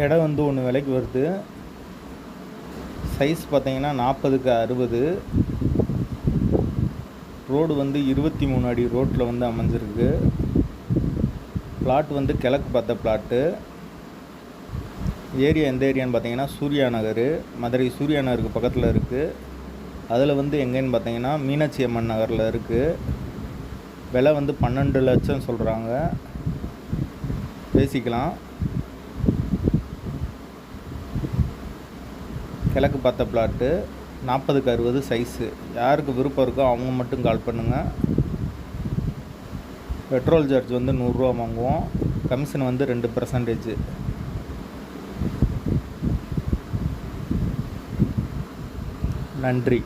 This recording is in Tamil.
இடம் வந்து ஒன்று விலைக்கு வருது. சைஸ் பார்த்தீங்கன்னா நாற்பதுக்கு அறுபது. ரோடு வந்து இருபத்தி மூணு அடி ரோட்டில் வந்து அமைஞ்சிருக்கு. பிளாட் வந்து கிழக்கு பார்த்த பிளாட்டு ஏரியா எந்த ஏரியான்னு பார்த்தீங்கன்னா சூர்யா நகர். மதுரை சூர்யா நகருக்கு பக்கத்தில் இருக்குது அதில் வந்து எங்கேன்னு பார்த்தீங்கன்னா மீனாட்சி அம்மன் நகரில் இருக்குது விலை வந்து பன்னெண்டு லட்சம் சொல்கிறாங்க பேசிக்கலாம். கிழக்கு பார்த்த பிளாட்டு நாற்பதுக்கு அறுபது சைஸு யாருக்கு விருப்பம் இருக்கோ அவங்க மட்டும் கால் பண்ணுங்கள் பெட்ரோல் சார்ஜ் வந்து நூறுரூவா வாங்குவோம். கமிஷன் வந்து ரெண்டு பர்சன்டேஜ் நன்றி.